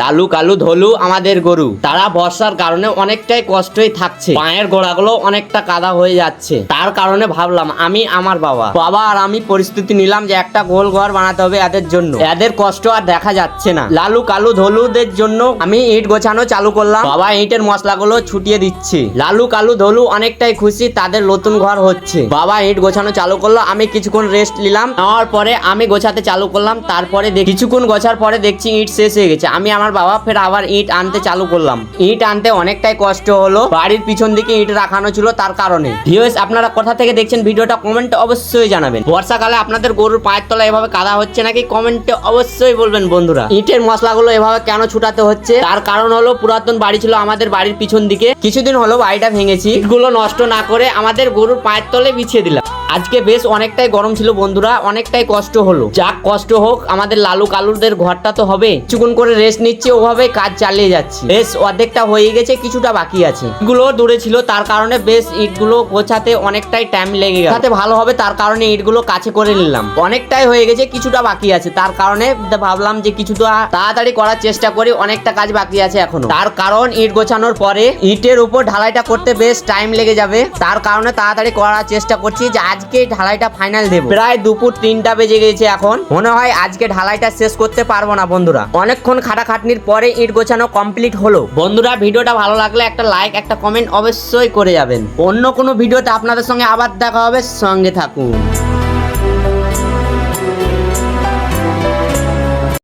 লালু কালু ধলু আমাদের গরু। তারা বর্ষার কারণে অনেকটাই কষ্টই থাকছে। পায়ের গোড়াগুলো অনেকটা কাদা হয়ে যাচ্ছে। তার কারণে ভাবলাম, আমি আমার বাবা। বাবা আর আমি পরিস্থিতি নিলাম যে একটা গোল ঘর বানাতে হবে এদের জন্য। এদের কষ্ট আর দেখা যাচ্ছে না। লালু কালু ধলুদের জন্য আমি ইট গোছানো চালু করলাম। বাবা ইটের মশলাগুলো ছুটিয়ে দিচ্ছে। লালু কালু ধলু অনেকটাই খুশি, তাদের নতুন ঘর হচ্ছে। বাবা ইট গোছানো চালু করল, আমি কিছুক্ষণ রেস্ট নিলাম। নেওয়ার পরে আমি গোছাতে চালু করলাম। তারপরে কিছুক্ষণ গোছার পরে দেখছি ইট শেষ হয়ে গেছে। আমি আমার বাবা ফের আবার ইট আনতে চালু করলাম। ইট আনতে অনেকটাই কষ্ট হলো। বাড়ির পিছন দিকে ইট রাখানো ছিল তার কারণে। ভিউয়ার্স আপনারা কোথা থেকে দেখছেন ভিডিওটা কমেন্টে অবশ্যই জানাবেন। বর্ষাকালে আপনাদের গরুর পায়ের তলা এভাবে কাদা হচ্ছে নাকি কমেন্টে অবশ্যই বলবেন বন্ধুরা। ইটের মশলাগুলো এভাবে কেন ছুটাতে হচ্ছে? তার কারণ হলো পুরাতন বাড়ি ছিল আমাদের বাড়ির পিছন দিকে। কিছুদিন হলো বাড়িটা ভেঙেছি। ইটগুলো নষ্ট না করে আমাদের গরুর পায়ের তলে বিছিয়ে দিলাম। আজকে বেশ অনেকটাই গরম ছিল বন্ধুরা, অনেকটাই কষ্ট হলো। যাক কষ্ট হোক, আমাদের লালু কালুদের ঘরটা তো হবে। কিছুক্ষণ করে রেস্ট নিচ্ছি ওভাবে কাজ চালিয়ে যাচ্ছি। বেশ, অর্ধেকটা হয়ে গেছে, কিছুটা বাকি আছে। ইটগুলো দূরে ছিল, তার কারণে বেশ ইটগুলো গোছাতে অনেকটাই টাইম লেগে গেছে গোছাতে ভালো হবে, তার কারণে ইটগুলো কাছে করে নিলাম। অনেকটাই হয়ে গেছে, কিছুটা বাকি আছে। তার কারণে ভাবলাম যে কিছুটা তাড়াতাড়ি করার চেষ্টা করি, অনেকটা কাজ বাকি আছে এখনও। তার কারণ ইট গোছানোর পরে ইটের উপর ঢালাইটা করতে বেশ টাইম লেগে যাবে। তার কারণে তাড়াতাড়ি করার চেষ্টা করছি যে আজকে ঢালাইটা ফাইনাল দেবো। প্রায় দুপুর তিনটা বেজে গেছে এখন। মনে হয় আজকে ঢালাইটা শেষ করতে পারব না, বন্ধুরা। অনেকক্ষণ খাটাখাটনির পরে ইট গোছানো কমপ্লিট হলো। বন্ধুরা, ভিডিওটা ভালো লাগলে একটা লাইক একটা কমেন্ট অবশ্যই করে যাবেন। অন্য কোনো ভিডিওতে আপনাদের সঙ্গে আবার দেখা হবে। সঙ্গে থাকুন।